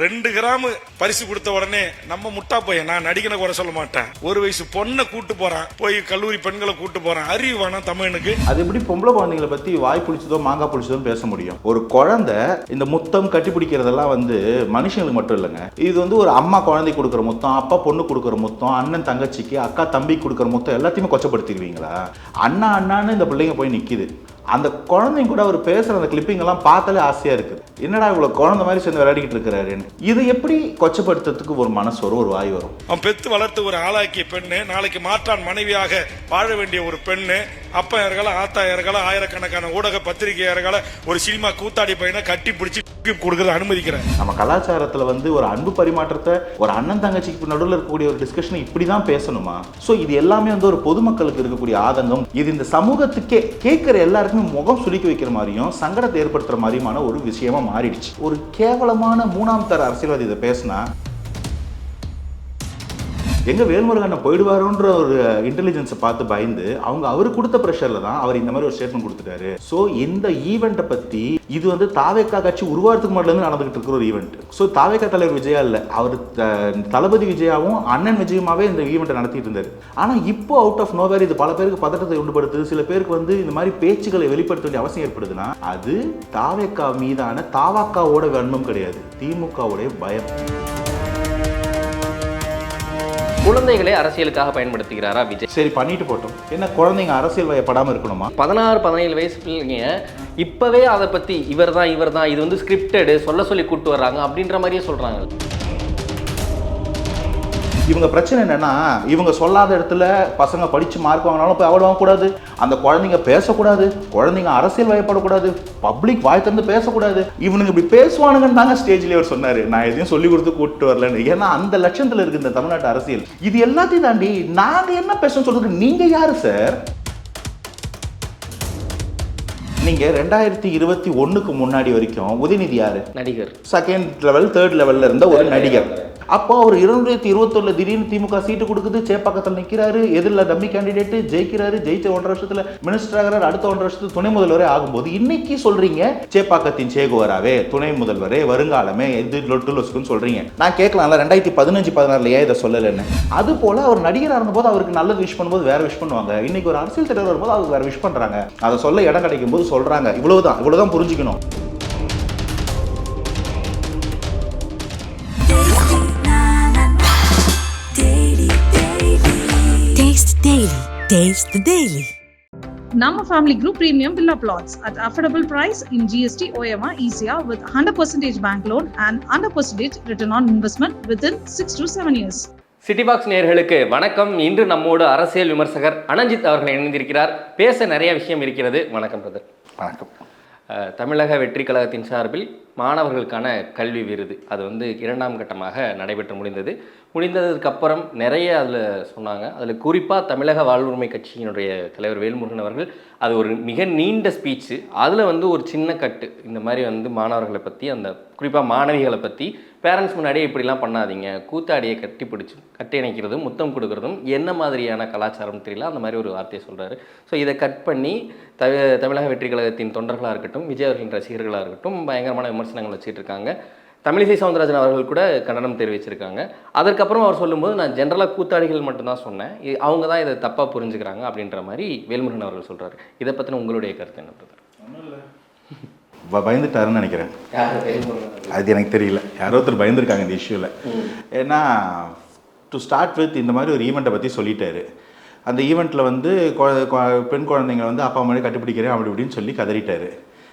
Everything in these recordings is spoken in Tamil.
ரெண்டு கிராம் பரிசு கொடுத்த உடனே நம்ம முட்டா பையன் நான் நடிகனை குறை சொல்ல மாட்டேன். ஒரு வயசு பொண்ணை கூட்டு போறான். போய் கல்லூரி பெண்களை கூட்டு போறான். அறிவு வேணாம் தமிழனுக்கு. அது எப்படி பொம்பளை குழந்தைங்களை பத்தி வாய் புளிச்சதோ மாங்காய் புளிச்சதோ பேச முடியும். ஒரு குழந்தை இந்த முத்தம் கட்டி பிடிக்கிறதெல்லாம் வந்து மனுஷங்களுக்கு மட்டும் இல்லைங்க. இது வந்து ஒரு அம்மா குழந்தை கொடுக்குற முத்தம் அப்பா பொண்ணு கொடுக்குற முத்தம் அண்ணன் தங்கச்சிக்கு அக்கா தம்பி கொடுக்குற முத்தம் எல்லாத்தையுமே கொச்சப்படுத்திடுவீங்களா அண்ணா அண்ணான்னு இந்த பிள்ளைங்க போய் நிக்குது. அந்த குழந்தைங்க கூட அவர் பேசுகிற அந்த கிளிப்பிங்கெல்லாம் பார்த்தாலே ஆசையாக இருக்குது என்னடா இவ்வளோ குழந்தை மாதிரி சேர்ந்து விளையாடிக்கிட்டு இருக்கிறாருன்னு. இது எப்படி கொச்சப்படுத்துறதுக்கு ஒரு மனசு வரும் ஒரு வாய் வரும்? அவன் பெத்து வளர்த்து ஒரு ஆளாக்கிய பெண்ணு நாளைக்கு மாற்றான் மனைவியாக வாழ வேண்டிய ஒரு பெண்ணு அப்பா இருக்கால ஆத்தா இருக்கால ஆயிரக்கணக்கான ஊடக பத்திரிகை இருக்கால ஒரு சினிமா கூத்தாடி பையனை கட்டி பிடிச்சி கொடுக்கறத அனுமதிக்கிறேன். நம்ம கலாச்சாரத்துல வந்து ஒரு அன்பு பரிமாற்றத்தை ஒரு அண்ணன் தங்கச்சிக்கு நடுவில் இருக்கக்கூடிய ஒரு டிஸ்கஷனை இப்படி தான் பேசணுமா? ஸோ இது எல்லாமே வந்து ஒரு பொதுமக்களுக்கு இருக்கக்கூடிய ஆதங்கம். இது இந்த சமூகத்துக்கே கேட்குற எல்லாருக்குமே முகம் சுளிக்க வைக்கிற மாதிரியும் சங்கடத்தை ஏற்படுத்துற மாதிரியுமான ஒரு விஷயமா மாறிடுச்சு. ஒரு கேவலமான மூணாம் தர அரசியல்வாதி இதை பேசினா எங்கே வேல்முருகன் போயிடுவாரோன்ற ஒரு இன்டெலிஜென்ஸை பார்த்து பயந்து அவங்க அவர் கொடுத்த ப்ரெஷரில் தான் அவர் இந்த மாதிரி ஒரு ஸ்டேட்மெண்ட் கொடுத்துட்டாரு. ஸோ இந்த ஈவெண்ட்டை பற்றி இது வந்து தாவேக்கா கட்சி உருவாரத்துக்கு மட்டும் இருந்து நடந்துகிட்டு இருக்கிற ஒரு ஈவெண்ட் ஸோ தாவேக்கா தலைவர் விஜயா இல்லை. அவர் த- தளபதி விஜயாவும் அண்ணன் விஜயமாவே இந்த ஈவெண்ட்டை நடத்திட்டு இருந்தார். ஆனால் இப்போ அவுட் ஆஃப் நோவேர் இது பல பேருக்கு பதட்டத்தை உண்டுபடுத்துது. சில பேருக்கு வந்து இந்த மாதிரி பேச்சுகளை வெளிப்படுத்த வேண்டிய அவசியம் ஏற்படுதுன்னா அது தாவேக்கா மீதான தாவாக்காவோட வன்மம் கிடையாது. திமுகவுடைய பயம். குழந்தைகளை அரசியலுக்காக பயன்படுத்துகிறாரா விஜய்? சரி பண்ணிட்டு போட்டோம். என்ன குழந்தைங்க அரசியல் வயப்படாம இருக்கணுமா? பதினாறு பதினேழு வயசு பிள்ளைங்க இப்பவே அதை பத்தி இவர் தான் இவர் தான் இது வந்து ஸ்கிரிப்டடு சொல்ல சொல்லி கூட்டு வர்றாங்க அப்படின்ற மாதிரியே சொல்றாங்க. இவங்க பிரச்சனை என்னன்னா இவங்க சொல்லாத இடத்துல பசங்க படிச்சு மார்க் வாங்கினாலும் போய் அவார்டு வாங்கக்கூடாது அந்த குழந்தைங்க பேசக்கூடாது. குழந்தைங்க அரசியல் வயப்படக்கூடாது. பப்ளிக் வாய் திறந்து பேசக்கூடாது. இவனுங்க இப்படி பேசுவானுங்கன்னு தாங்க ஸ்டேஜ்ல அவர் சொன்னாரு. நான் எதையும் சொல்லி கொடுத்து கூப்பிட்டு வரலன்னு. ஏன்னா அந்த லட்சத்துல இருக்கு இந்த தமிழ்நாட்டு அரசியல். இது எல்லாத்தையும் தாண்டி நாங்க என்ன பேசணும் சொல்றதுக்கு நீங்க யாரு சார் நீங்க ரெண்டாயிரத்தி இருபத்தி ஒண்ணுக்கு முன்னாடி வரைக்கும் உதயநிதி யாரு? நடிகர். செகண்ட் லெவல் தேர்ட் லெவல்ல இருந்த ஒரு நடிகர். அப்போ அவர் இருநூத்தி இருபத்தொன்னு திடீர்னு திமுக சீட்டு கொடுக்குது சேப்பாக்கத்தில் நிற்கிறாரு எதிரில் டம்மி கேண்டிடேட் ஜெயிக்கிறாரு ஜெயிச்ச ஒன்றரை வருஷத்தில் மினிஸ்டர் ஆகிறார் அடுத்த ஒன்றரை வருஷத்துக்கு துணை முதல்வரே ஆகும்போது இன்னைக்கு சொல்றீங்க சேப்பாக்கத்தின் சேகுவராவே துணை முதல்வரே வருங்காலமே எது லொட்டு லொசுக்குன்னு சொல்றீங்க. நான் கேட்கலாம்ல ரெண்டாயிரத்தி பதினஞ்சு பதினாறுல ஏன் இதை சொல்லலைன்னு? அது போல அவர் நடிகராக இருந்தபோது அவருக்கு நல்லது விஷ் பண்ணும்போது வேற விஷ் பண்ணுவாங்க. இன்னைக்கு ஒரு அரசியல் தலைவர் வரும்போது அவருக்கு வேற விஷ் பண்றாங்க. அதை சொல்ல இடம் கிடைக்கும் போது சொல்றாங்க. இவ்வளவுதான் இவ்வளவுதான் புரிஞ்சுக்கணும். Taste Daily. Taste the Daily. Nama Family Group Premium Villa Plots. At affordable price in GST OMR ECR with 100% bank loan and 100% return on investment within 6 to 7 years. City box நேயர்களுக்கு வணக்கம். இன்று நம்மோடு அரசியல் விமர்சகர் அனஞ்சித் அவர்கள் இணைந்திருக்கிறார். பேச நிறைய விஷயம் இருக்கிறது. வணக்கம் பிரதர் வணக்கம். தமிழக வெற்றி கழகத்தின் சார்பில் மாணவர்களுக்கான கல்வி விருது. அது வந்து இரண்டாம் கட்டமாக நடைபெற்று முடிந்தது. முடிந்ததுக்கு அப்புறம் நிறைய அதில் சொன்னாங்க. அதில் குறிப்பாக தமிழக வாழ்வுரிமை கட்சியினுடைய தலைவர் வேல்முருகன் அவர்கள் அது ஒரு மிக நீண்ட ஸ்பீச்சு அதில் வந்து ஒரு சின்ன கட்டு இந்த மாதிரி வந்து மாணவர்களை பற்றி அந்த குறிப்பாக மாணவிகளை பற்றி பேரண்ட்ஸ் முன்னாடியே இப்படிலாம் பண்ணாதீங்க. கூத்தாடியை கட்டி பிடிச்சி கட்டி இணைக்கிறதும் முத்தம் கொடுக்கறதும் என்ன மாதிரியான கலாச்சாரம் தெரியல அந்த மாதிரி ஒரு வார்த்தையை சொல்கிறாரு ஸோ இதை கட் பண்ணி த தமிழக வெற்றி கழகத்தின் தொண்டர்களாக இருக்கட்டும் விஜய் அவர்களின் ரசிகர்களாக இருக்கட்டும் பயங்கரமான விமர்சனங்கள் வச்சுட்டு இருக்காங்க. தமிழிசை சவுந்தரராஜன் அவர்கள் கூட கண்டனம் தெரிவிச்சிருக்காங்க. அதற்கப்புறம் அவர் சொல்லும்போது நான் ஜென்ரலாக கூத்தாடிகள் மட்டும்தான் சொன்னேன். அவங்க தான் இதை தப்பாக புரிஞ்சுக்கிறாங்க அப்படின்ற மாதிரி வேல்முருகன் அவர்கள் சொல்கிறாரு இதை பற்றின உங்களுடைய கருத்து என்ன பிரதர்? பயந்துட்டாருன்னு நினைக்கிறேன். அது எனக்கு தெரியல. யாரோ ஒருத்தர் பயந்துருக்காங்க இந்த இஷ்யூவில் ஏன்னா டு ஸ்டார்ட் வித் இந்த மாதிரி ஒரு ஈவெண்ட்டை பற்றி சொல்லிட்டாரு. அந்த ஈவெண்ட்டில் வந்து பெண் குழந்தைங்க வந்து அப்பா அம்மா கண்டுபிடிக்கிறேன் அப்படி இப்படின்னு சொல்லி கதறிட்டாரு.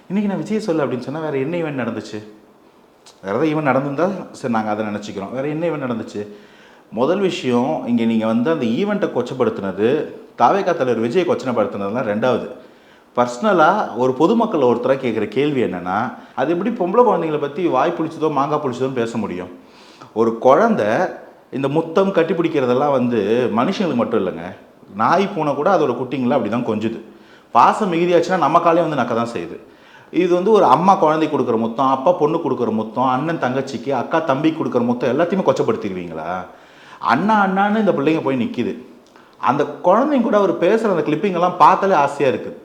இன்றைக்கி நான் விஜய் சொல்ல அப்படின்னு சொன்னால் வேறு என்ன ஈவெண்ட் நடந்துச்சு? வேறு ஏதாவது ஈவெண்ட் நடந்திருந்தால் சரி நாங்கள் அதை நினச்சிக்கிறோம். வேறு என்ன ஈவெண்ட் நடந்துச்சு? முதல் விஷயம் இங்கே நீங்கள் வந்து அந்த ஈவெண்ட்டை கொச்சப்படுத்தினது தாவேக்கா தலைவர் விஜயை கொச்சனைப்படுத்தினதுலாம் ரெண்டாவது. பர்சனலாக ஒரு பொதுமக்கள் ஒருத்தராக கேட்குற கேள்வி என்னென்னா அது எப்படி பொம்பளை குழந்தைங்களை பற்றி வாய் புளிச்சதோ மாங்காய் புளிச்சதோன்னு பேச முடியும்? ஒரு குழந்த இந்த முத்தம் கட்டி பிடிக்கிறதெல்லாம் வந்து மனுஷங்களுக்கு மட்டும் இல்லைங்க. நாய் பூனை கூட அதோட குட்டிங்களை அப்படி தான் கொஞ்சுது. பாசம் மிகுதியாச்சுன்னா நம்ம காலையும் வந்து நக்க தான் செய்யுது. இது வந்து ஒரு அம்மா குழந்தை கொடுக்குற மொத்தம் அப்பா பொண்ணு கொடுக்குற மொத்தம் அண்ணன் தங்கச்சிக்கு அக்கா தம்பி கொடுக்குற மொத்தம் எல்லாத்தையுமே கொச்சப்படுத்திடுவீங்களா? அண்ணா அண்ணான்னு இந்த பிள்ளைங்க போய் நிற்கிது அந்த குழந்தைங்க கூட அவர் பேசுகிற அந்த கிளிப்பிங்கெல்லாம் பார்த்தாலே ஆசையாக இருக்குது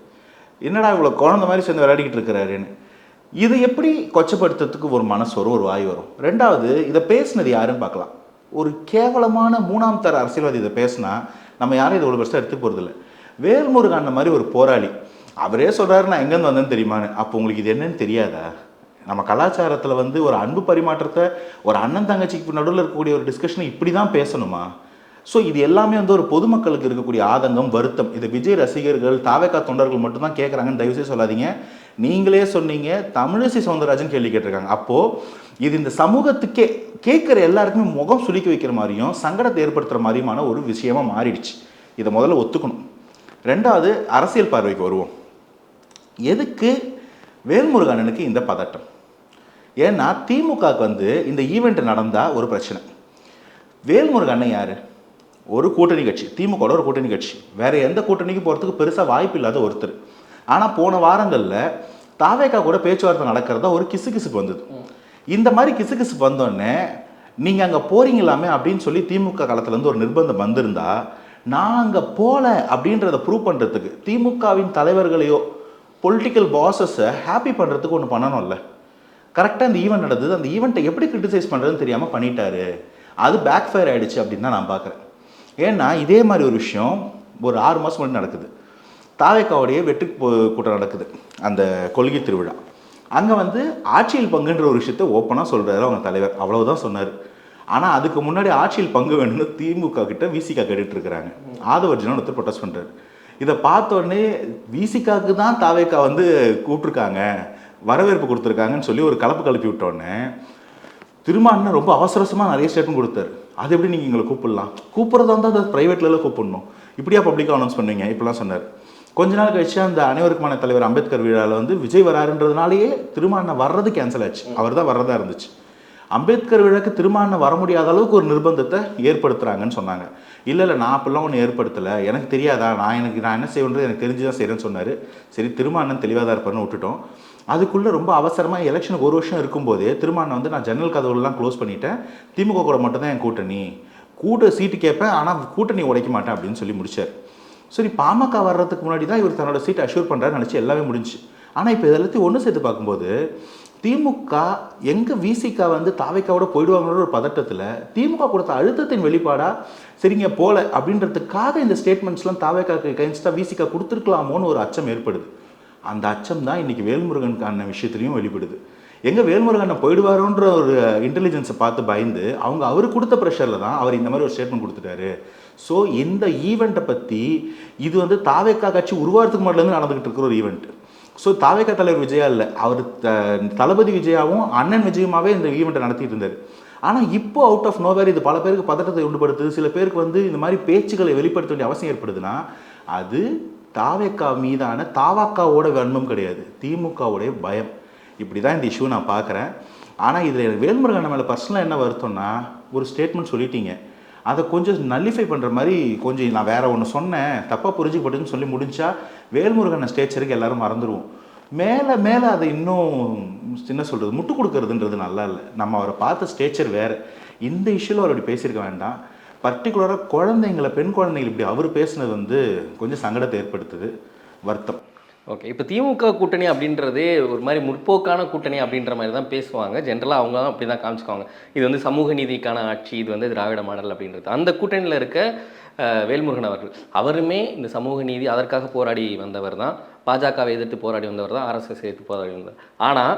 என்னடா இவ்வளோ குழந்தை மாதிரி சேர்ந்து விளையாடிக்கிட்டு இருக்கிறாருன்னு. இது எப்படி கொச்சப்படுத்துறதுக்கு ஒரு மனசு வரும் ஒரு வாய் வரும்? ரெண்டாவது இதை பேசுனது யாருன்னு பார்க்கலாம். ஒரு கேவலமான மூணாம் தர அரசியல்வாதி இதை பேசினா நம்ம யாரும் இதை ஒரு பெருசாக எடுத்து போகிறதில்ல வேல்முருகன் அந்த மாதிரி ஒரு போராளி. அவரே சொல்கிறாரு நான் எங்கேருந்து வந்தேன்னு தெரியுமான்னு. அப்போ உங்களுக்கு இது என்னன்னு தெரியாதா? நம்ம கலாச்சாரத்தில் வந்து ஒரு அன்பு பரிமாற்றத்தை ஒரு அண்ணன் தங்கச்சிக்கு நடுவில் இருக்கக்கூடிய ஒரு டிஸ்கஷனை இப்படி தான் பேசணுமா? ஸோ இது எல்லாமே வந்து ஒரு பொதுமக்களுக்கு இருக்கக்கூடிய ஆதங்கம் வருத்தம். இது விஜய் ரசிகர்கள் தாவேக்கா தொண்டர்கள் மட்டும்தான் கேட்குறாங்கன்னு தயவுசெய்து சொல்லாதீங்க. நீங்களே சொன்னீங்க தமிழிசை சவுந்தரராஜன் கேள்வி கேட்டிருக்காங்க. அப்போது இது இந்த சமூகத்துக்கே கேட்குற எல்லாருக்குமே முகம் சுளிக்க வைக்கிற மாதிரியும் சங்கடத்தை ஏற்படுத்துகிற மாதிரியுமான ஒரு விஷயமா மாறிடுச்சு. இதை முதல்ல ஒத்துக்கணும். ரெண்டாவது அரசியல் பார்வைக்கு வருவோம். எதுக்கு? வேல்முருகானனுக்கு இந்த பதட்டம். ஏன்னா திமுகவுக்கு வந்து இந்த ஈவெண்ட் நடந்தால் ஒரு பிரச்சனை. வேல்முருகன் அண்ணன் யார்? ஒரு கூட்டணி கட்சி. திமுக ஒரு கூட்டணி கட்சி. வேறு எந்த கூட்டணிக்கு போகிறதுக்கு பெருசாக வாய்ப்பு இல்லாத ஒருத்தர். ஆனால் போன வாரங்களில் தாவேக்கா கூட பேச்சுவார்த்தை நடக்கிறதா ஒரு கிசு கிசுக்கு வந்தது. இந்த மாதிரி கிசு கிசுக்கு வந்தோடனே நீங்கள் அங்கே போகிறீங்களாமே அப்படின்னு சொல்லி திமுக காலத்துலேருந்து ஒரு நிர்பந்தம் வந்திருந்தா நான் அங்கே போகல அப்படின்றத ப்ரூவ் பண்ணுறதுக்கு திமுகவின் தலைவர்களையோ பொலிட்டிக்கல் பாசஸை ஹாப்பி பண்ணுறதுக்கு ஒன்று பண்ணணும்ல. கரெக்டாக அந்த ஈவெண்ட் நடந்தது அந்த ஈவெண்ட்டை எப்படி கிரிட்டிசைஸ் பண்ணுறதுன்னு தெரியாமல் பண்ணிட்டாரு. அது பேக் ஃபயர் ஆகிடுச்சு அப்படின்னு தான் நான் பார்க்குறேன். ஏன்னா இதே மாதிரி ஒரு விஷயம் ஒரு ஆறு மாதம் முன்னாடி நடக்குது. தாவேக்காவுடைய வெற்றி கூட்டம் நடக்குது. அந்த கொள்கை திருவிழா. அங்கே வந்து ஆட்சியில் பங்குன்ற ஒரு விஷயத்த ஓப்பனாக சொல்கிறாரு அவங்க தலைவர். அவ்வளவுதான் சொன்னார். ஆனால் அதுக்கு முன்னாடி ஆட்சியில் பங்கு வேணும்னு திமுக கிட்ட விசிகா கேட்டுட்டு இருக்கிறாங்க. ஆதவர்ஜுனன் ஒருத்தர் ப்ரொட்டஸ்ட் பண்ணுறாரு இதை பார்த்தோடனே விசிகாவுக்கு தான் தாவேக்கா வந்து கூப்பிட்ருக்காங்க வரவேற்பு கொடுத்துருக்காங்கன்னு சொல்லி ஒரு கலப்பு கலப்பி விட்டோடனே திருமான்னு ரொம்ப அவசரசமாக அவசரமாக நிறைய ஸ்டேட்மெண்ட் கொடுத்தாரு. அது எப்படி நீங்கள் எங்களை கூப்பிடலாம்? கூப்பிட்றதா இருந்தால் அதை ப்ரைவேட்லலாம் கூப்பிடணும். இப்படியா பப்ளிக்காக அனௌன்ஸ் பண்ணுவீங்க இப்படிலாம் சொன்னார். கொஞ்ச நாள் கழிச்சு அந்த அனைவருக்குமான தலைவர் அம்பேத்கர் விழாவில் வந்து விஜய் வராருன்றதுனாலேயே திருமாண்ணன் வர்றது கேன்சல் ஆச்சு. அவர் தான் வர்றதா இருந்துச்சு. அம்பேத்கர் விழாக்கு திருமாண்ணன் வர முடியாத அளவுக்கு ஒரு நிர்பந்தத்தை ஏற்படுத்துகிறாங்கன்னு சொன்னாங்க. இல்லை இல்லை நான் அப்படிலாம் ஒன்றும் ஏற்படுத்தலை. எனக்கு தெரியாதா? நான் எனக்கு நான் என்ன செய்வேன்றது எனக்கு தெரிஞ்சு தான் செய்கிறேன்னு சொன்னார். சரி திருமாண்ணன் தெளிவாக தான் இருப்பார்னு விட்டுட்டோம். அதுக்குள்ளே ரொம்ப அவசரமாக எலெக்ஷனுக்கு ஒரு வருஷம் இருக்கும்போதே திருமாண்ணன் வந்து நான் ஜன்னல் கதவுலாம் க்ளோஸ் பண்ணிட்டேன். திமுக கூட மட்டும்தான் என் கூட்டணி. கூட்ட சீட்டு கேட்பேன் ஆனால் கூட்டணி உடைக்க மாட்டேன் அப்படின்னு சொல்லி முடித்தார் சரி பாமக வர்றதுக்கு முன்னாடி தான் இவர் தன்னோட சீட்டை அஷ்யூர் பண்ணுறாரு நினச்சி எல்லாமே முடிஞ்சு. ஆனால் இப்போ இதெல்லாத்தையும் ஒன்று சேர்த்து பார்க்கும்போது திமுக எங்கே விசிகா வந்து தாவைக்காவோட போயிடுவாங்களோட ஒரு பதட்டத்தில் திமுக கொடுத்த அழுத்தத்தின் வெளிப்பாடாக சரிங்க போல அப்படின்றதுக்காக இந்த ஸ்டேட்மெண்ட்ஸ்லாம் தாவைக்காக்கு கைன்ஸ்டாக விசிகா கொடுத்துருக்கலாமோன்னு ஒரு அச்சம் ஏற்படுது. அந்த அச்சம் தான் இன்றைக்கி வேல்முருகனுக்கான விஷயத்துலையும் வெளிப்படுது. எங்கே வேல்முருகனை போயிடுவாரோன்ற ஒரு இன்டெலிஜென்ஸை பார்த்து பயந்து அவங்க அவர் கொடுத்த ப்ரெஷரில் தான் அவர் இந்த மாதிரி ஒரு ஸ்டேட்மெண்ட் கொடுத்துட்டாரு. ஸோ இந்த ஈவெண்ட்டை பற்றி இது வந்து தாவேக்கா கட்சி உருவாகிறதுக்கு மட்டும்லேருந்து நடந்துகிட்டு இருக்கிற ஒரு ஈவெண்ட் ஸோ தாவேக்கா தலைவர் விஜயா இல்லை. அவர் த- தளபதி விஜயாவும் அண்ணன் விஜயமாவே இந்த ஈவெண்ட்டை நடத்திட்டு இருந்தார் ஆனால் இப்போ அவுட் ஆஃப் நோவேர் இது பல பேருக்கு பதட்டத்தை உண்டுபடுத்துது. சில பேருக்கு வந்து இந்த மாதிரி பேச்சுக்களை வெளிப்படுத்த வேண்டிய அவசியம் ஏற்படுதுன்னா அது தாவேக்கா மீதான தாவாக்காவோட வன்மம் கிடையாது. திமுகவுடைய பயம். இப்படி தான் இந்த இஷ்யூ நான் பார்க்குறேன் ஆனால் இதில் எனக்கு வேல்முருகன் மேலே பர்சனலாக என்ன வருத்தம்னா ஒரு ஸ்டேட்மெண்ட் சொல்லிட்டீங்க. அதை கொஞ்சம் நல்லிஃபை பண்ணுற மாதிரி கொஞ்சம் நான் வேற ஒன்று சொன்னேன். தப்பாக புரிஞ்சுக்கப்பட்டுன்னு சொல்லி முடிஞ்சா வேல்முருகனை ஸ்டேச்சருக்கு எல்லாரும் மறந்துடுவோம் மேலே மேலே அதை இன்னும் என்ன சொல்கிறது முட்டு கொடுக்கறதுன்றது நல்லா இல்லை. நம்ம அவரை பார்த்த ஸ்டேச்சர் வேறு. இந்த இஷ்யூவில் அவர் அப்படி பேசியிருக்க வேண்டாம். பர்டிகுலராக குழந்தைங்களை பெண் குழந்தைகள் இப்படி அவர் பேசுனது வந்து கொஞ்சம் சங்கடத்தை ஏற்படுத்துது. வருத்தம். ஓகே இப்போ திமுக கூட்டணி அப்படின்றதே ஒரு மாதிரி முற்போக்கான கூட்டணி அப்படின்ற மாதிரி தான் பேசுவாங்க. ஜென்ரலாக அவங்க தான் அப்படி தான் காமிச்சுக்குவாங்க. இது வந்து சமூக நீதிக்கான ஆட்சி இது வந்து திராவிட மாடல் அப்படின்றது. அந்த கூட்டணியில் இருக்க வேல்முருகன் அவர்கள் அவருமே இந்த சமூக நீதி அதற்காக போராடி வந்தவர் தான். பாஜகவை எதிர்த்து போராடி வந்தவர் தான். ஆர்எஸ்எஸ் எதிர்த்து போராடி வந்தவர். ஆனால்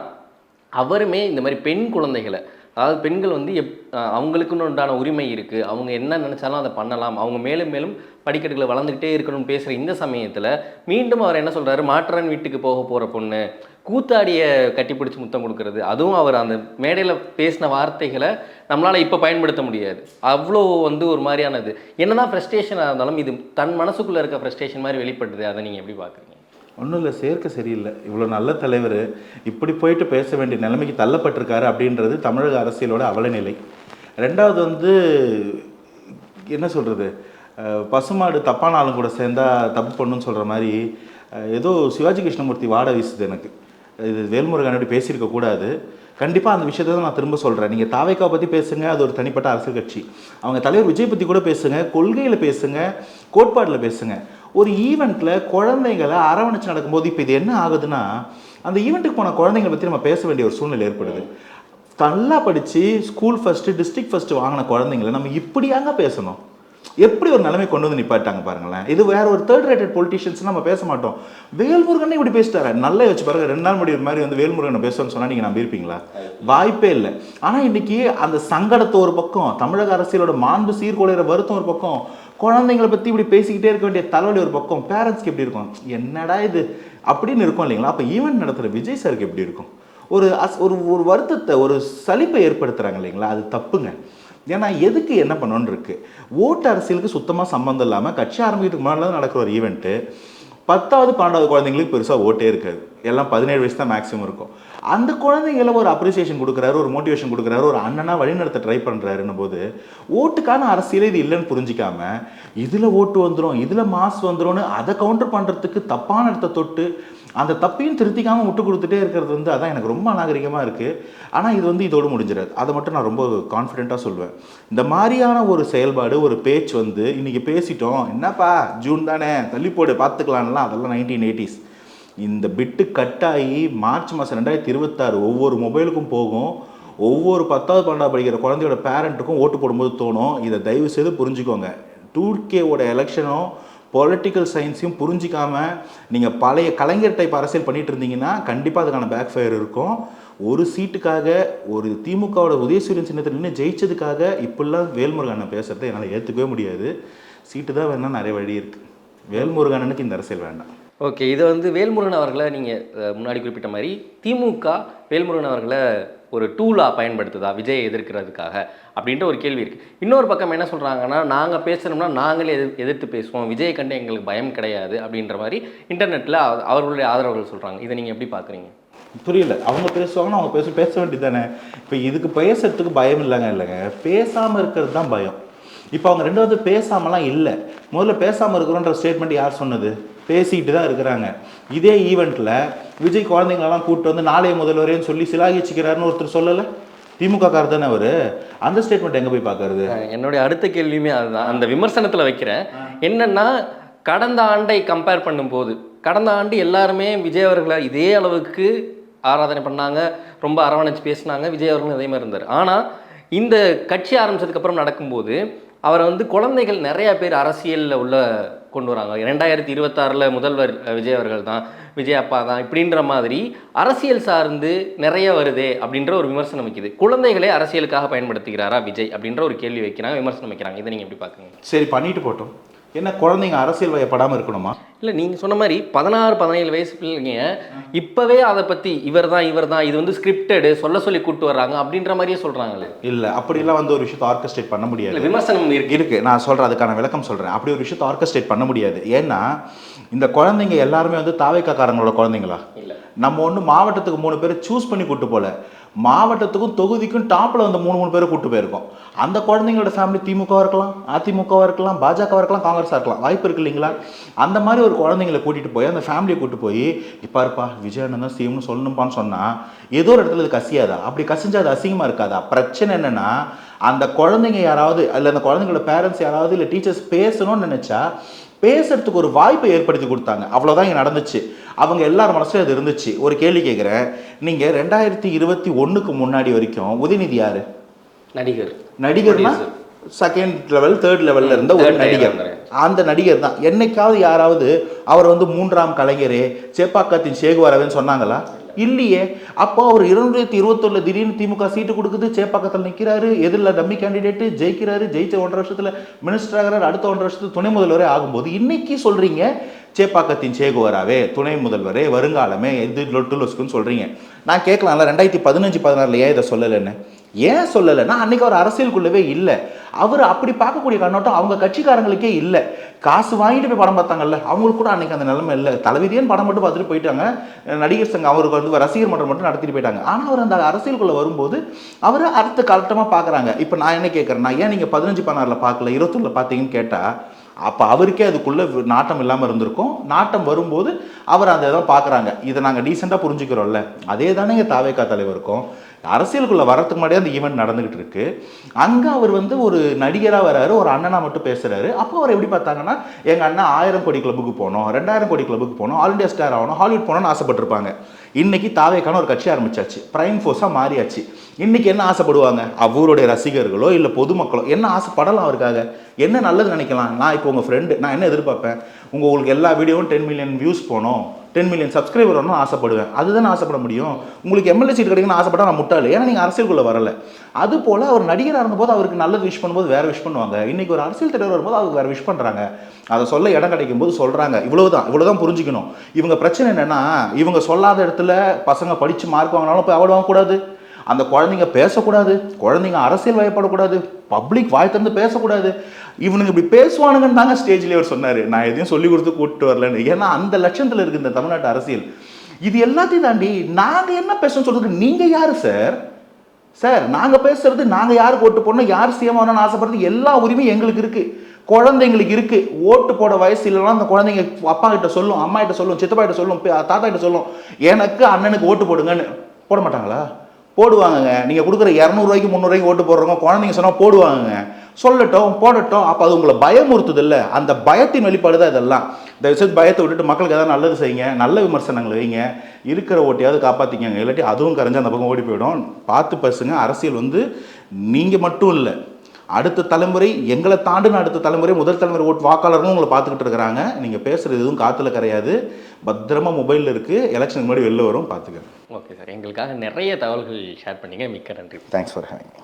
அவருமே இந்த மாதிரி பெண் குழந்தைகளை அதாவது பெண்கள் வந்து எப் அவங்களுக்குன்னு உண்டான உரிமை இருக்குது அவங்க என்ன நினச்சாலும் அதை பண்ணலாம். அவங்க மேலும் மேலும் படிக்கட்டுகளை வளர்ந்துக்கிட்டே இருக்கணும்னு பேசுகிற இந்த சமயத்தில் மீண்டும் அவர் என்ன சொல்கிறாரு மாற்றான் வீட்டுக்கு போக போகிற பொண்ணு. கூத்தாடியை கட்டிப்பிடிச்சி முத்தம் கொடுக்கறது. அதுவும் அவர் அந்த மேடையில் பேசின வார்த்தைகளை நம்மளால் இப்போ பயன்படுத்த முடியாது. அவ்வளோ வந்து ஒரு மாதிரியானது. என்னதான் ஃப்ரஸ்ட்ரேஷனாக இருந்தாலும் இது தன் மனசுக்குள்ளே இருக்க ஃப்ரஸ்ட்ரேஷன் மாதிரி வெளிப்படுது. அதை நீங்கள் எப்படி பார்க்குறீங்க ஒன்றும் இல்லை. சேர்க்க சரியில்லை. இவ்வளோ நல்ல தலைவர். இப்படி போயிட்டு பேச வேண்டிய நிலைமைக்கு தள்ளப்பட்டிருக்காரு அப்படின்றது தமிழக அரசியலோட அவலநிலை ரெண்டாவது வந்து என்ன சொல்கிறது பசுமாடு தப்பான ஆளுங்க கூட சேர்ந்தா தப்பு பண்ணுன்னு சொல்கிற மாதிரி ஏதோ சிவாஜி கிருஷ்ணமூர்த்தி வாட வீசுது எனக்கு. இது வேல்முருகனோட பேசியிருக்க கூடாது. கண்டிப்பாக அந்த விஷயத்தை தான் நான் திரும்ப சொல்கிறேன் நீங்கள் தாவைக்கா பற்றி பேசுங்க அது ஒரு தனிப்பட்ட அரசியல் கட்சி. அவங்க தலைவர் விஜய் பற்றி கூட பேசுங்க கொள்கையில் பேசுங்க கோட்பாட்டில் பேசுங்க. ஒரு ஈவெண்ட்டில் குழந்தைங்களை அரவணைச்சு நடக்கும்போது இப்போ இது என்ன ஆகுதுன்னா அந்த ஈவெண்ட்டுக்கு போன குழந்தைங்களை பற்றி நம்ம பேச வேண்டிய ஒரு சூழ்நிலை ஏற்படுது. நல்லா படித்து ஸ்கூல் ஃபஸ்ட்டு டிஸ்ட்ரிக்ட் ஃபஸ்ட்டு வாங்கின குழந்தைங்களை நம்ம இப்படியாங்க பேசணும்? எப்படி ஒரு நிலைமை கொண்டு வந்து நிப்பாட்டாங்க பாருங்களேன். இது வேற ஒரு தேர்ட் ரேட்டட் பொலிட்டிஷியன்ஸ் நம்ம பேச மாட்டோம். வேல்முருகன் இப்படி பேசிட்டாரு. நல்லா வச்சு பாருங்க. ரெண்டு நாள் முன்னாடி மாதிரி வந்து வேல்முருகனை பேசுவேன்னு சொன்னா நீங்க நம்பியிருப்பீங்களா? வாய்ப்பே இல்லை. ஆனா இன்னைக்கு அந்த சங்கடத்தை ஒரு பக்கம் தமிழக அரசியலோட மாண்பு சீர்குலைகிற வருத்தம் ஒரு பக்கம் குழந்தைங்களை பத்தி இப்படி பேசிக்கிட்டே இருக்க வேண்டிய தலைவலி ஒரு பக்கம் பேரண்ட்ஸ்க்கு எப்படி இருக்கும்? என்னடா இது? அப்படின்னு இருக்கும் இல்லைங்களா? அப்ப ஈவெண்ட் நடத்துற விஜய் சாருக்கு எப்படி இருக்கும்? ஒரு அஸ் ஒரு ஒரு வருத்தத்தை ஒரு சலிப்பை ஏற்படுத்துகிறாங்க இல்லைங்களா? அது தப்புங்க. ஏன்னா எதுக்கு என்ன பண்ணணும்னு இருக்குது ஓட்டு அரசியலுக்கு சுத்தமாக சம்மந்தம் இல்லாமல் கட்சி ஆரம்பிக்கிறதுக்கு முன்னாடி நடக்கிற ஒரு ஈவெண்ட்டு பத்தாவது பன்னெண்டாவது குழந்தைங்களுக்கு பெருசாக ஓட்டே இருக்காது. எல்லாம் பதினேழு வயசு தான் மேக்ஸிமம் இருக்கும். அந்த குழந்தைங்கள ஒரு அப்ரிசியேஷன் கொடுக்குறாரு ஒரு மோட்டிவேஷன் கொடுக்குறாரு ஒரு அண்ணனா வழிநடத்த ட்ரை பண்ணுறாருன்னும் போது ஓட்டுக்கான அரசியலே இது இல்லைன்னு புரிஞ்சிக்காம இதில் ஓட்டு வந்துடும் இதில் மாஸ் வந்துடும்னு அதை கவுண்டர் பண்ணுறதுக்கு தப்பான இடத்த தொட்டு அந்த தப்பையும் திருத்திக்காமல் விட்டு கொடுத்துட்டே இருக்கிறது வந்து அதான் எனக்கு ரொம்ப அநாகரிகமாக இருக்குது ஆனால் இது வந்து இதோடு முடிஞ்சிடாது. அதை மட்டும் நான் ரொம்ப கான்ஃபிடென்ட்டாக சொல்லுவேன் இந்த மாதிரியான ஒரு செயல்பாடு ஒரு பேச்சு வந்து இன்றைக்கி பேசிட்டோம். என்னப்பா? ஜூன் தானே? தள்ளி போடு பார்த்துக்கலாம்லாம். அதெல்லாம் நைன்டீன் எயிட்டிஸ் இந்த பிட்டு கட்டாகி மார்ச் மாதம் ரெண்டாயிரத்தி இருபத்தாறு ஒவ்வொரு மொபைலுக்கும் போகும். ஒவ்வொரு பத்தாவது பன்னெண்டாவது படிக்கிற குழந்தையோட பேரண்ட்டுக்கும் ஓட்டு போடும்போது தோணும். இதை தயவு செய்து புரிஞ்சுக்கோங்க டூ கேவோட எலெக்ஷனும் பொலிட்டிக்கல் சயின்ஸையும் புரிஞ்சிக்காமல் நீங்கள் பழைய கலைஞர் டைப் அரசியல் பண்ணிட்டு இருந்தீங்கன்னா கண்டிப்பாக அதுக்கான பேக் ஃபயர் இருக்கும். ஒரு சீட்டுக்காக ஒரு திமுகவோட உதயசூரியன் சின்னத்தில் நின்று ஜெயிச்சதுக்காக இப்படிலாம் வேல்முருகன் பேசுகிறத என்னால் ஏற்றுக்கவே முடியாது. சீட்டு தான் வேணால் நிறைய வழி இருக்குது வேல்முருகனுக்கு இந்த அரசியல் வேண்டாம். ஓகே இது வந்து வேல்முருகன் அவர்களை நீங்கள் முன்னாடி குறிப்பிட்ட மாதிரி திமுக வேல்முருகன் அவர்களை ஒரு டூலாக பயன்படுத்துதா? விஜயை எதிர்க்கிறதுக்காக அப்படின்ற ஒரு கேள்வி இருக்குது இன்னொரு பக்கம் என்ன சொல்கிறாங்கன்னா நாங்கள் பேசுகிறோம்னா நாங்களே எதிர் எதிர்த்து பேசுவோம். விஜய் கண்டு எங்களுக்கு பயம் கிடையாது அப்படின்ற மாதிரி இன்டர்நெட்டில் அவர்களுடைய ஆதரவுகள் சொல்கிறாங்க இதை நீங்கள் எப்படி பார்க்குறீங்க புரியல. அவங்க பேசுவாங்கன்னா அவங்க பேச பேச வேண்டியது தானே இப்போ இதுக்கு பேசுறதுக்கு பயம் இல்லைங்க இல்லைங்க. பேசாமல் இருக்கிறது தான் பயம். இப்போ அவங்க ரெண்டாவது பேசாமலாம் இல்லை. முதல்ல பேசாமல் இருக்கிறோன்ற ஸ்டேட்மெண்ட் யார் சொன்னது? பேசிக்கிட்டு தான் இருக்கிறாங்க. இதே ஈவெண்ட்டில் விஜய் குழந்தைங்களெல்லாம் கூப்பிட்டு வந்து நாளைய முதல்வரேன்னு சொல்லி சிலாகிச்சுக்கிறாருன்னு ஒருத்தர் சொல்லலை? திமுக கார் தானே அவர்? அந்த ஸ்டேட்மெண்ட் எங்கே போய் பார்க்கறது? என்னுடைய அடுத்த கேள்வியுமே அதுதான். அந்த விமர்சனத்தில் வைக்கிறேன். என்னன்னா கடந்த ஆண்டை கம்பேர் பண்ணும்போது கடந்த ஆண்டு எல்லாருமே விஜய் அவர்களை இதே அளவுக்கு ஆராதனை பண்ணாங்க ரொம்ப அரவணைச்சு பேசினாங்க விஜய் அவர்களும் அதே மாதிரி இருந்தார். ஆனால் இந்த கட்சி ஆரம்பிச்சதுக்கப்புறம் நடக்கும்போது அவரை வந்து குழந்தைகள் நிறைய பேர் அரசியலில் உள்ள கொண்டு வராங்க. ரெண்டாயிரத்தி இருபத்தாறில் முதல்வர் விஜய் அவர்கள் தான் விஜய் அப்பா தான் இப்படின்ற மாதிரி அரசியல் சார்ந்து நிறைய வருதே அப்படின்ற ஒரு விமர்சனம் வைக்குது. குழந்தைகளே அரசியலுக்காக பயன்படுத்துகிறாரா விஜய் அப்படின்ற ஒரு கேள்வி வைக்கிறாங்க விமர்சனம் வைக்கிறாங்க. இதை நீங்கள் எப்படி பார்க்குறீங்க? சரி பண்ணிட்டு போட்டோம். என்ன குழந்தைங்க அரசியல் வயப்படாமல் இருக்கணுமா? இல்லை நீங்கள் சொன்ன மாதிரி பதினாறு பதினேழு வயசு பிள்ளைங்க இப்போவே அதை பற்றி இவர் தான் இவர் தான் இது வந்து ஸ்கிரிப்டடு சொல்ல சொல்லி கூப்பிட்டு வர்றாங்க அப்படின்ற மாதிரியே சொல்கிறாங்களே இல்லை அப்படிலாம் வந்து ஒரு விஷயத்தை ஆர்கஸ்ட்ரேட் பண்ண முடியாது. விமர்சனம் இருக்கு. இருக்கு நான் சொல்கிறேன் அதுக்கான விளக்கம் சொல்கிறேன் அப்படி ஒரு விஷயத்தை ஆர்கஸ்ட்ரேட் பண்ண முடியாது. ஏன்னா இந்த குழந்தைங்க எல்லாருமே வந்து தாவைக்காக்காரங்களோட குழந்தைங்களா? இல்லை. நம்ம ஒன்று மாவட்டத்துக்கு மூணு பேரை சூஸ் பண்ணி கூட்டு போல. மாவட்டத்துக்கும் தொகுதிக்கும் டாப்பில் வந்து மூணு மூணு பேரை கூட்டு போயிருக்கோம். அந்த குழந்தைங்களோட ஃபேமிலி திமுகவாக இருக்கலாம் அதிமுகவாக இருக்கலாம் பாஜகவாக இருக்கலாம் காங்கிரஸாக இருக்கலாம். வாய்ப்பு இருக்கு இல்லைங்களா? அந்த மாதிரி ஒரு குழந்தைங்களை கூட்டிகிட்டு போய் அந்த ஃபேமிலியை கூட்டு போய் இப்போ இருப்பா விஜய் அண்ணன் தான் சிஎம்னு சொல்லணும்ப்பான்னு சொன்னால் ஏதோ ஒரு இடத்துல இது கசியாதா? அப்படி கசிஞ்சா அது அசிங்கமாக இருக்காதா? பிரச்சனை என்னென்னா அந்த குழந்தைங்க யாராவது இல்லை அந்த குழந்தைங்களோட பேரண்ட்ஸ் யாராவது இல்லை டீச்சர்ஸ் பேசணும்னு நினச்சா பேசுறதுக்கு ஒரு வாய்ப்பை ஏற்படுத்தி கொடுத்தாங்க. அவ்வளோதான் இங்கே நடந்துச்சு. அவங்க எல்லார் மனசுலையும் அது இருந்துச்சு. ஒரு கேள்வி கேட்குறேன் நீங்கள் ரெண்டாயிரத்தி இருபத்தி ஒன்றுக்கு முன்னாடி வரைக்கும் உதயநிதி யாரு? நடிகர். நடிகர்னா செகண்ட் லெவல் தேர்ட் லெவல்ல இருந்த ஒரு நடிகர். அந்த நடிகர் தான். என்னைக்காவது யாராவது அவர் வந்து மூன்றாம் கலைஞரே சேப்பாக்கத்தின் சேகுவாரவன் சொன்னாங்களா? இல்லையே. அப்போ அவர் இரண்டாயிரத்தி இருபத்தொன்னு திடீர்னு திமுக சீட்டு கொடுக்குது சேப்பாக்கத்தில் நிற்கிறாரு எதிரில் டம்மி கேண்டிடேட்டு ஜெயிக்கிறாரு ஜெயிச்ச ஒன்றரை வருஷத்தில் மினிஸ்டர் ஆகிறார் அடுத்த ஒன்றரை வருஷத்துக்கு துணை முதல்வரே ஆகும்போது இன்னைக்கு சொல்கிறீங்க சேப்பாக்கத்தின் சேகுவராவே துணை முதல்வரே வருங்காலமே எது லொட்டு லொஸ்குன்னு சொல்கிறீங்க நான் கேட்கலாம்ல ரெண்டாயிரத்தி பதினஞ்சு பதினாறுல ஏன் இதை சொல்லலைன்னு? ஏன் சொல்லலைன்னா அன்னைக்கு அவர் அரசியலுக்குள்ளவே இல்லை. அவர் அப்படி பார்க்கக்கூடிய கண்ணோட்டம் அவங்க கட்சிக்காரங்களுக்கே இல்லை. காசு வாங்கிட்டு போய் படம் பார்த்தாங்கல்ல அவங்களுக்கு கூட அன்னைக்கு அந்த நிலைமை இல்லை. தலைவிதியன் படம் மட்டும் பார்த்துட்டு போயிட்டாங்க. நடிகர் சங்கம் அவருக்கு வந்து ரசிகர் மன்றம் மட்டும் நடத்திட்டு போயிட்டாங்க. ஆனால் அவர் அந்த அரசியலுக்குள்ள வரும்போது அவர் அடுத்த கலட்டமாக பார்க்குறாங்க. இப்போ நான் என்ன கேட்குறேன்னா ஏன் நீங்கள் பதினஞ்சு பதினாறில் பார்க்கல இருபத்தொன்னில் பார்த்தீங்கன்னு கேட்டால் அப்போ அவருக்கே அதுக்குள்ளே நாட்டம் இல்லாமல் இருந்திருக்கும். நாட்டம் வரும்போது அவர் அதை தான் பார்க்குறாங்க. இதை நாங்கள் டீசெண்டாக புரிஞ்சுக்கிறோம்ல. அதே தானே தாவேக்கா தலைவருக்கும். அரசியலுக்குள்ளே வரதுக்கு முன்னாடியே அந்த ஈவெண்ட் நடந்துகிட்டு இருக்கு. அங்கே அவர் வந்து ஒரு நடிகராக வராரு ஒரு அண்ணனா மட்டும் பேசுகிறாரு அப்போ அவர் எப்படி பார்த்தாங்கன்னா எங்கள் அண்ணன் ஆயிரம் கோடி கிளப்புக்கு போனோம் ரெண்டாயிரம் கோடி கிளப்புக்கு போகணும் ஆல் இண்டியா ஸ்டார் ஆகணும் ஹாலிவுட் போகணும்னு ஆசைப்பட்டிருப்பாங்க. இன்னைக்கு தாவேக்கான ஒரு கட்சி ஆரம்பிச்சாச்சு. பிரைம் ஃபோர்ஸாக மாறியாச்சு. இன்னைக்கு என்ன ஆசைப்படுவாங்க? அவருடைய ரசிகர்களோ இல்லை பொதுமக்களோ? என்ன ஆசைப்படலாம் அவருக்காக? என்ன நல்லது நினைக்கலாம்? நான் இப்போ உங்கள் ஃப்ரெண்டு நான் என்ன எதிர்பார்ப்பேன்? உங்கள் உங்களுக்கு எல்லா வீடியோவும் டென் மில்லியன் வியூஸ் போனோம் டென் மில்லியன் சப்ஸ்கிரைபர் வரணும்னு ஆசைப்படுவேன். அதுதான் ஆசைப்பட முடியும்? உங்களுக்கு எம்எல்ஏ சீட் கிடைக்குன்னு ஆசைப்பட்டா நான் முட்டாள். ஏன்னா நீங்கள் அரசியலுக்குள்ளே வரல. அது போல் அவர் நடிகராக இருந்தபோது அவருக்கு நல்லது விஷ் பண்ணும்போது வேறு விஷ் பண்ணுவாங்க. இன்றைக்கி ஒரு அரசியல் தலைவர் வரும்போது அவருக்கு வேறு விஷ் பண்ணுறாங்க அதை சொல்ல இடம் கிடைக்கும் போது சொல்கிறாங்க இவ்வளோ தான் இவ்வளோ தான் புரிஞ்சுக்கணும். இவங்க பிரச்சனை என்னென்னா இவங்க சொல்லாத இடத்துல பசங்க படித்து மார்க் வாங்கினாலும் போய் அவார்டு வாங்கக்கூடாது. அந்த குழந்தைங்க பேசக்கூடாது குழந்தைங்க அரசியல் வயப்படக்கூடாது பப்ளிக் வாய் திறந்து பேசக்கூடாது. இவனுங்க இப்படி பேசுவானுங்கன்னு தாங்க ஸ்டேஜ்லேயே அவர் சொன்னார். நான் எதையும் சொல்லி கொடுத்து கூப்பிட்டு வரலன்னு. ஏன்னா அந்த லட்சத்தில் இருக்குது இந்த தமிழ்நாட்டு அரசியல். இது எல்லாத்தையும் தாண்டி நாங்கள் என்ன பேசணும்னு சொல்கிறதுக்கு நீங்கள் யார் சார் சார் நாங்கள் பேசுறது நாங்கள் யாருக்கு ஓட்டு போடணும் யார் சிஎம் ஆகணும்னு ஆசைப்படுறது எல்லா உரிமையும் எங்களுக்கு இருக்குது குழந்தைங்களுக்கு இருக்குது ஓட்டு போட வயசு இல்லைன்னா அந்த குழந்தைங்க அப்பா கிட்ட சொல்லும் அம்மா கிட்ட சொல்லும் சித்தப்பா கிட்ட சொல்லும் தாத்தா கிட்ட சொல்லும் எனக்கு அண்ணனுக்கு ஓட்டு போடுங்கன்னு. போட மாட்டாங்களா? போடுவாங்கங்க. நீங்கள் கொடுக்குற இரநூறுவாய்க்கு முந்நூறுவாய்க்கு ஓட்டு போடுறவங்க குழந்தைங்க சொன்னால் போடுவாங்கங்க. சொல்லட்டும் போடட்டும். அப்போ அது உங்களை பயமுறுத்துது இல்லை அந்த பயத்தின் வெளிப்பாடு தான் இதெல்லாம். தயவுசெய்து பயத்தை விட்டுட்டு மக்களுக்கு எதாவது நல்லது செய்யுங்க. நல்ல விமர்சனங்கள் வைங்க. இருக்கிற ஓட்டையாவது காப்பாற்றிக்கங்க இல்லாட்டி அதுவும் கரைஞ்சு அந்த பக்கம் ஓடி போயிடும். பார்த்து பேசுங்க. அரசியல் வந்து நீங்கள் மட்டும் இல்லை. அடுத்த தலைமுறை எங்களை தாண்டின அடுத்த தலைமுறை முதல் தலைமுறை ஓட்டு வாக்காளர்களும் உங்களை பார்த்துக்கிட்டு இருக்கிறாங்க. நீங்கள் பேசுகிறது எதுவும் காற்றுல கரையாது. பத்திரமா மொபைலில் இருக்குது எலெக்ஷனுக்கு முன்னாடி வெளில வரும். பார்த்துக்கங்க. ஓகே சார் எங்களுக்காக நிறைய தகவல்கள் ஷேர் பண்ணீங்க. மிக்க நன்றி. Thanks for having